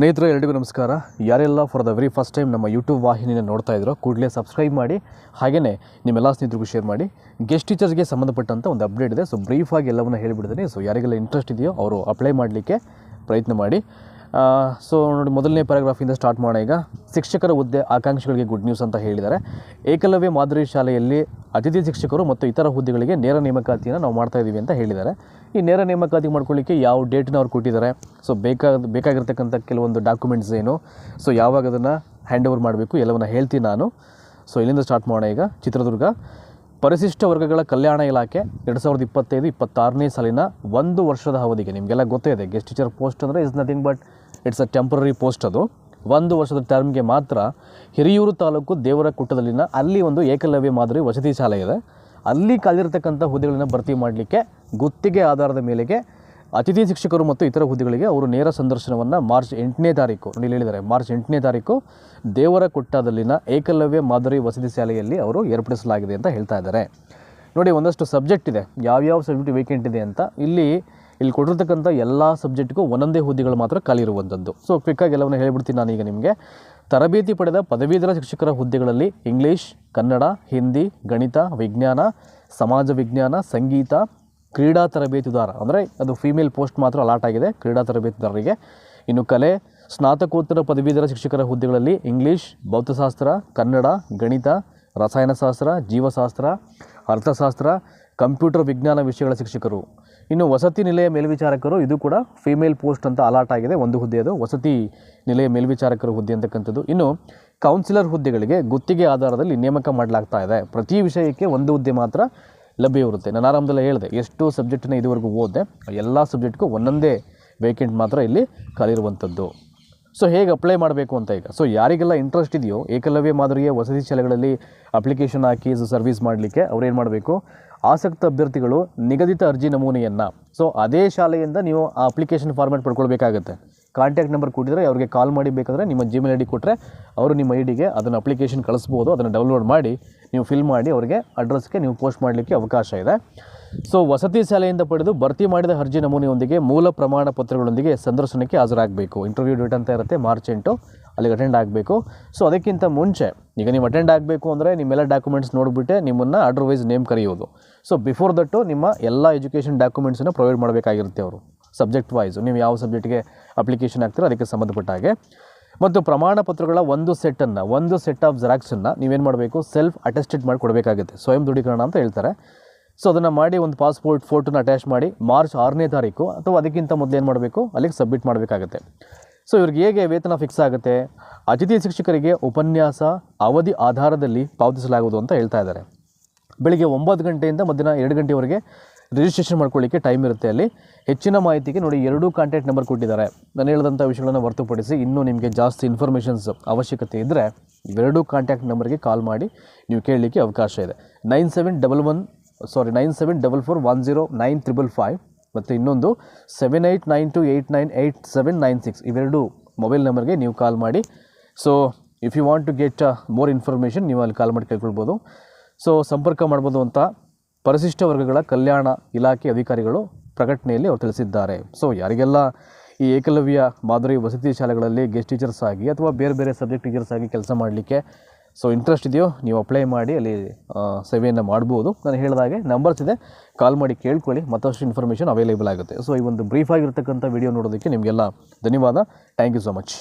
ಸ್ನೇಹಿತರೆ ಎಲ್ಲರಿಗೂ ನಮಸ್ಕಾರ. ಯಾರೆಲ್ಲ for the very first time ನಮ್ಮ ಯೂಟ್ಯೂಬ್ ವಾಹಿನಿಯನ್ನು ನೋಡ್ತಾ ಇದ್ರು, ಕೂಡಲೇ ಸಬ್ಸ್ಕ್ರೈಬ್ ಮಾಡಿ ಹಾಗೆಯೇ ನಿಮ್ಮೆಲ್ಲ ಸ್ನೇಹಿತರಿಗೂ ಶೇರ್ ಮಾಡಿ. ಗೆಸ್ಟ್ ಟೀಚರ್ಸ್ಗೆ ಸಂಬಂಧಪಟ್ಟಂಥ ಒಂದು ಅಪ್ಡೇಟ್ ಇದೆ. ಸೊ ಬ್ರೀಫಾಗಿ ಎಲ್ಲವನ್ನು ಹೇಳಿಬಿಡ್ತೀನಿ. ಸೊ ಯಾರಿಗೆಲ್ಲ ಇಂಟ್ರೆಸ್ಟ್ ಇದೆಯೋ, ಅವರು ಅಪ್ಲೈ ಮಾಡಲಿಕ್ಕೆ ಪ್ರಯತ್ನ ಮಾಡಿ. ಸೊ ನೋಡಿ, ಮೊದಲನೇ ಪ್ಯಾರಾಗ್ರಾಫಿಂದ ಸ್ಟಾರ್ಟ್ ಮಾಡೋಣ ಈಗ. ಶಿಕ್ಷಕರ ಹುದ್ದೆ ಆಕಾಂಕ್ಷಿಗಳಿಗೆ ಗುಡ್ ನ್ಯೂಸ್ ಅಂತ ಹೇಳಿದ್ದಾರೆ. ಏಕಲವ್ಯ ಮಾದರಿ ಶಾಲೆಯಲ್ಲಿ ಅತಿಥಿ ಶಿಕ್ಷಕರು ಮತ್ತು ಇತರ ಹುದ್ದೆಗಳಿಗೆ ನೇರ ನೇಮಕಾತಿಯನ್ನು ನಾವು ಮಾಡ್ತಾ ಇದ್ದೀವಿ ಅಂತ ಹೇಳಿದ್ದಾರೆ. ಈ ನೇರ ನೇಮಕಾತಿ ಮಾಡ್ಕೊಳ್ಳಿಕ್ಕೆ ಯಾವ ಡೇಟ್ನ ಅವ್ರು ಕೊಟ್ಟಿದ್ದಾರೆ? ಸೊ ಬೇಕಾದ ಬೇಕಾಗಿರ್ತಕ್ಕಂಥ ಕೆಲವೊಂದು ಡಾಕ್ಯುಮೆಂಟ್ಸ್ ಏನು? ಸೊ ಯಾವಾಗ ಅದನ್ನು ಹ್ಯಾಂಡ್ ಓವರ್ ಮಾಡಬೇಕು ಎಲ್ಲವನ್ನು ಹೇಳ್ತೀನಿ ನಾನು. ಸೊ ಇಲ್ಲಿಂದ ಸ್ಟಾರ್ಟ್ ಮಾಡೋಣ ಈಗ. ಚಿತ್ರದುರ್ಗ. ಪರಿಶಿಷ್ಟ ವರ್ಗಗಳ ಕಲ್ಯಾಣ ಇಲಾಖೆ ಎರಡು ಸಾವಿರದ ಇಪ್ಪತ್ತೈದು, ಇಪ್ಪತ್ತಾರನೇ ಸಾಲಿನ ಒಂದು ವರ್ಷದ ಅವಧಿಗೆ, ನಿಮಗೆಲ್ಲ ಗೊತ್ತೇ ಇದೆ ಗೆಸ್ಟ್ ಟೀಚರ್ ಪೋಸ್ಟ್ ಅಂದರೆ is nothing but it's a temporary post ಅದು. ಒಂದು ವರ್ಷದ ಟರ್ಮ್ಗೆ ಮಾತ್ರ ಹಿರಿಯೂರು ತಾಲೂಕು ದೇವರ ಕುಟ್ಟದಲ್ಲಿನ ಅಲ್ಲಿ ಒಂದು ಏಕಲವ್ಯ ಮಾದರಿ ವಸತಿ ಶಾಲೆ ಇದೆ. ಅಲ್ಲಿ ಕಾಲಿರ್ತಕ್ಕಂಥ ಹುದ್ದೆಗಳನ್ನು ಭರ್ತಿ ಮಾಡಲಿಕ್ಕೆ ಗುತ್ತಿಗೆ ಆಧಾರದ ಮೇಲೆಗೆ ಅತಿಥಿ ಶಿಕ್ಷಕರು ಮತ್ತು ಇತರ ಹುದ್ದೆಗಳಿಗೆ ಅವರು ನೇರ ಸಂದರ್ಶನವನ್ನು ಮಾರ್ಚ್ ಎಂಟನೇ ತಾರೀಕು ಇಲ್ಲಿ ಹೇಳಿದ್ದಾರೆ, ಮಾರ್ಚ್ ಎಂಟನೇ ತಾರೀಕು ದೇವರ ಕುಟ್ಟದಲ್ಲಿನ ಏಕಲವ್ಯ ಮಾದರಿ ವಸತಿ ಶಾಲೆಯಲ್ಲಿ ಅವರು ಏರ್ಪಡಿಸಲಾಗಿದೆ ಅಂತ ಹೇಳ್ತಾ ಇದ್ದಾರೆ. ನೋಡಿ, ಒಂದಷ್ಟು ಸಬ್ಜೆಕ್ಟ್ ಇದೆ. ಯಾವ್ಯಾವ ಸಬ್ಜೆಕ್ಟ್ ವೇಕೆಂಟ್ ಇದೆ ಅಂತ. ಇಲ್ಲಿ ಇಲ್ಲಿ ಕೊಟ್ಟಿರ್ತಕ್ಕಂಥ ಎಲ್ಲ ಸಬ್ಜೆಕ್ಟ್ಗೂ ಒಂದೊಂದೇ ಹುದ್ದೆಗಳು ಮಾತ್ರ ಖಾಲಿ ಇರುವಂಥದ್ದು ಸೊ ಕ್ವಿಕ್ಕಾಗಿ ಎಲ್ಲವನ್ನು ನಾನು ನಾನೀಗ ನಿಮಗೆ. ತರಬೇತಿ ಪಡೆದ ಪದವೀಧರ ಶಿಕ್ಷಕರ ಹುದ್ದೆಗಳಲ್ಲಿ ಇಂಗ್ಲೀಷ್, ಕನ್ನಡ, ಹಿಂದಿ, ಗಣಿತ, ವಿಜ್ಞಾನ, ಸಮಾಜ ವಿಜ್ಞಾನ, ಸಂಗೀತ, ಕ್ರೀಡಾ ತರಬೇತುದಾರ. ಅಂದರೆ ಅದು ಫೀಮೇಲ್ ಪೋಸ್ಟ್ ಮಾತ್ರ ಅಲಾಟ್ ಆಗಿದೆ ಕ್ರೀಡಾ ತರಬೇತುದಾರರಿಗೆ. ಇನ್ನು ಕಲೆ, ಸ್ನಾತಕೋತ್ತರ ಪದವೀಧರ ಶಿಕ್ಷಕರ ಹುದ್ದೆಗಳಲ್ಲಿ ಇಂಗ್ಲೀಷ್, ಭೌತಶಾಸ್ತ್ರ, ಕನ್ನಡ, ಗಣಿತ, ರಸಾಯನಶಾಸ್ತ್ರ, ಜೀವಶಾಸ್ತ್ರ, ಅರ್ಥಶಾಸ್ತ್ರ ಕಂಪ್ಯೂಟರ್ ವಿಜ್ಞಾನ ವಿಷಯಗಳ ಶಿಕ್ಷಕರು. ಇನ್ನು ವಸತಿ ನಿಲಯ ಮೇಲ್ವಿಚಾರಕರು, ಇದು ಕೂಡ ಫೀಮೇಲ್ ಪೋಸ್ಟ್ ಅಂತ ಅಲಾಟ್ ಆಗಿದೆ. ಒಂದು ಹುದ್ದೆ ಅದು. ವಸತಿ ನಿಲಯ ಮೇಲ್ವಿಚಾರಕರ ಹುದ್ದೆ ಅಂತಕ್ಕಂಥದ್ದು. ಇನ್ನು ಕೌನ್ಸಿಲರ್ ಹುದ್ದೆಗಳಿಗೆ ಗುತ್ತಿಗೆ ಆಧಾರದಲ್ಲಿ ನೇಮಕ ಮಾಡಲಾಗ್ತಾ ಇದೆ. ಪ್ರತಿ ವಿಷಯಕ್ಕೆ ಒಂದು ಹುದ್ದೆ ಮಾತ್ರ ಲಭ್ಯವಿರುತ್ತೆ ನಾನು ಆರಂಭದಲ್ಲೇ ಹೇಳಿದೆ, ಎಷ್ಟು ಸಬ್ಜೆಕ್ಟನ್ನ ಇದುವರೆಗೂ ಓದಿದೆ. ಎಲ್ಲ ಸಬ್ಜೆಕ್ಟ್ಗೂ ಒಂದೊಂದೇ ವೇಕೆಂಟ್ ಮಾತ್ರ ಇಲ್ಲಿ ಖಾಲಿರುವಂಥದ್ದು ಸೊ, ಹೇಗೆ ಅಪ್ಲೈ ಮಾಡಬೇಕು ಅಂತ ಈಗ? ಸೊ, ಯಾರಿಗೆಲ್ಲ ಇಂಟ್ರೆಸ್ಟ್ ಇದೆಯೋ, ಏಕಲವ್ಯ ಮಾದರಿಯ ವಸತಿ ಶಾಲೆಗಳಲ್ಲಿ ಅಪ್ಲಿಕೇಶನ್ ಹಾಕಿ ಸರ್ವಿಸ್ ಮಾಡಲಿಕ್ಕೆ ಅವ್ರೇನು ಮಾಡಬೇಕು? ಆಸಕ್ತ ಅಭ್ಯರ್ಥಿಗಳು ನಿಗದಿತ ಅರ್ಜಿ ನಮೂನೆಯನ್ನು. ಸೊ ಅದೇ ಶಾಲೆಯಿಂದ ನೀವು ಆ ಅಪ್ಲಿಕೇಶನ್ ಫಾರ್ಮ್ಯಾಟ್ ಪಡ್ಕೊಳ್ಬೇಕಾಗುತ್ತೆ. ಕಾಂಟ್ಯಾಕ್ಟ್ ನಂಬರ್ ಕೊಟ್ಟಿದ್ರೆ ಅವ್ರಿಗೆ ಕಾಲ್ ಮಾಡಿ ಬೇಕಾದರೆ ನಿಮ್ಮ ಜಿಮೇಲ್ ಐ ಡಿ ಕೊಟ್ಟರೆ ಅವರು ನಿಮ್ಮ ಐ ಡಿಗೆ ಅದನ್ನು ಅಪ್ಲಿಕೇಶನ್ ಕಳಿಸ್ಬೋದು, ಅದನ್ನು ಡೌನ್ಲೋಡ್ ಮಾಡಿ, ನೀವು ಫಿಲ್ ಮಾಡಿ ಅವರಿಗೆ ಅಡ್ರೆಸ್ಗೆ ನೀವು ಪೋಸ್ಟ್ ಮಾಡಲಿಕ್ಕೆ ಅವಕಾಶ ಇದೆ. ಸೊ ವಸತಿ ಶಾಲೆಯಿಂದ ಪಡೆದು ಭರ್ತಿ ಮಾಡಿದ ಅರ್ಜಿ ನಮೂನೆಯೊಂದಿಗೆ ಮೂಲ ಪ್ರಮಾಣ ಪತ್ರಗಳೊಂದಿಗೆ ಸಂದರ್ಶನಕ್ಕೆ ಹಾಜರಾಗಬೇಕು. ಇಂಟರ್ವ್ಯೂ ಡೇಟ್ ಅಂತ ಇರುತ್ತೆ ಮಾರ್ಚ್ ಎಂಟು. ಅಲ್ಲಿಗೆ ಅಟೆಂಡ್ ಆಗಬೇಕು. ಸೊ ಅದಕ್ಕಿಂತ ಮುಂಚೆ, ಈಗ ನೀವು ಅಟೆಂಡ್ ಆಗಬೇಕು ಅಂದರೆ ನಿಮ್ಮೆಲ್ಲ ಡಾಕ್ಯುಮೆಂಟ್ಸ್ ನೋಡಿಬಿಟ್ಟೆ, ನಿಮ್ಮನ್ನು ಅಡ್ರವೈಸ್ ನೇಮ್ ಕರೆಯೋದು. ಸೊ ಬಿಫೋರ್ ದಟ್ಟು ನಿಮ್ಮ ಎಲ್ಲ ಎಜುಕೇಷನ್ ಡಾಕ್ಯುಮೆಂಟ್ಸನ್ನು ಪ್ರೊವೈಡ್ ಮಾಡಬೇಕಾಗಿರುತ್ತೆ ಅವರು. ಸಬ್ಜೆಕ್ಟ್ ವೈಸ್ ನೀವು ಯಾವ ಸಬ್ಜೆಕ್ಟ್ಗೆ ಅಪ್ಲಿಕೇಶನ್ ಹಾಕ್ತೀರೋ ಅದಕ್ಕೆ ಸಂಬಂಧಪಟ್ಟ ಹಾಗೆ. ಮತ್ತು ಪ್ರಮಾಣ ಪತ್ರಗಳ ಒಂದು ಸೆಟ್ಟನ್ನು ಒಂದು ಸೆಟ್ ಆಫ್ ಜೆರಾಕ್ಸನ್ನು ನೀವೇನು ಮಾಡಬೇಕು? ಸೆಲ್ಫ್ ಅಟೆಸ್ಟೆಡ್ ಮಾಡಿ ಕೊಡಬೇಕಾಗುತ್ತೆ. ಸ್ವಯಂ ದೃಢೀಕರಣ ಅಂತ ಹೇಳ್ತಾರೆ. ಸೊ ಅದನ್ನು ಮಾಡಿ ಒಂದು ಪಾಸ್ಪೋರ್ಟ್ ಫೋಟೋನ ಅಟ್ಯಾಚ್ ಮಾಡಿ ಮಾರ್ಚ್ ಆರನೇ ತಾರೀಕು ಅಥವಾ ಅದಕ್ಕಿಂತ ಮೊದಲು ಏನು ಮಾಡಬೇಕು? ಅಲ್ಲಿಗೆ ಸಬ್ಮಿಟ್ ಮಾಡಬೇಕಾಗುತ್ತೆ. ಸೊ ಇವ್ರಿಗೆ ಹೇಗೆ ವೇತನ ಫಿಕ್ಸ್ ಆಗುತ್ತೆ? ಅತಿಥಿ ಶಿಕ್ಷಕರಿಗೆ ಉಪನ್ಯಾಸ, ಅವಧಿ ಆಧಾರದಲ್ಲಿ ಪಾವತಿಸಲಾಗುವುದು ಅಂತ ಹೇಳ್ತಾ ಇದ್ದಾರೆ. ಬೆಳಿಗ್ಗೆ ಒಂಬತ್ತು ಗಂಟೆಯಿಂದ ಮಧ್ಯಾಹ್ನ ಎರಡು ಗಂಟೆವರೆಗೆ ರಿಜಿಸ್ಟ್ರೇಷನ್ ಮಾಡ್ಕೊಳ್ಳಿಕ್ಕೆ ಟೈಮ್ ಇರುತ್ತೆ ಅಲ್ಲಿ. ಹೆಚ್ಚಿನ ಮಾಹಿತಿಗೆ ನೋಡಿ ಎರಡೂ ಕಾಂಟ್ಯಾಕ್ಟ್ ನಂಬರ್ ಕೊಟ್ಟಿದ್ದಾರೆ. ನಾನು ಹೇಳಿದಂಥ ವಿಷಯಗಳನ್ನು ಹೊರತುಪಡಿಸಿ ಇನ್ನೂ ನಿಮಗೆ ಜಾಸ್ತಿ ಇನ್ಫಾರ್ಮೇಷನ್ಸ್ ಅವಶ್ಯಕತೆ ಇದ್ದರೆ ಇವೆರಡೂ ಕಾಂಟ್ಯಾಕ್ಟ್ ನಂಬರ್ಗೆ ಕಾಲ್ ಮಾಡಿ ನೀವು ಕೇಳಲಿಕ್ಕೆ ಅವಕಾಶ ಇದೆ. Nine seven double one sorry nine seven double four one zero nine triple five ಮತ್ತು ಇನ್ನೊಂದು seven eight nine two eight nine eight seven nine six ಇವೆರಡು ಮೊಬೈಲ್ ನಂಬರ್ಗೆ ನೀವು ಕಾಲ್ ಮಾಡಿ. So if you want to get more information ನೀವು ಅಲ್ಲಿ ಕಾಲ್ ಮಾಡಿ ಕೇಳ್ಕೊಳ್ಬೋದು. So ಸಂಪರ್ಕ ಮಾಡ್ಬೋದು ಅಂತ ಪರಿಶಿಷ್ಟ ವರ್ಗಗಳ ಕಲ್ಯಾಣ ಇಲಾಖೆ ಅಧಿಕಾರಿಗಳು ಪ್ರಕಟಣೆಯಲ್ಲಿ ಅವರು ತಿಳಿಸಿದ್ದಾರೆ. ಸೊ ಯಾರಿಗೆಲ್ಲ ಈ ಏಕಲವ್ಯ ಮಾದರಿ ವಸತಿ ಶಾಲೆಗಳಲ್ಲಿ ಗೆಸ್ಟ್ ಟೀಚರ್ಸ್ ಆಗಿ ಅಥವಾ ಬೇರೆ ಬೇರೆ ಸಬ್ಜೆಕ್ಟ್ ಟೀಚರ್ಸ್ ಆಗಿ ಕೆಲಸ ಮಾಡಲಿಕ್ಕೆ ಸೊ ಇಂಟ್ರೆಸ್ಟ್ ಇದೆಯೋ, ನೀವು ಅಪ್ಲೈ ಮಾಡಿ, ಅಲ್ಲಿ ಸೇವೆಯನ್ನು ಮಾಡ್ಬೋದು. ನಾನು ಹೇಳಿದಾಗೆ ನಂಬರ್ಸ್ ಇದೆ. ಕಾಲ್ ಮಾಡಿ, ಕೇಳ್ಕೊಳ್ಳಿ, ಮತ್ತಷ್ಟು ಇನ್ಫಾರ್ಮೇಷನ್ ಅವೈಲೇಬಲ್ ಆಗುತ್ತೆ. ಸೊ ಈ ಒಂದು ಬ್ರೀಫ್ ಆಗಿರ್ತಕ್ಕಂಥ ವಿಡಿಯೋ ನೋಡೋದಕ್ಕೆ ನಿಮಗೆಲ್ಲ ಧನ್ಯವಾದ. Thank you so much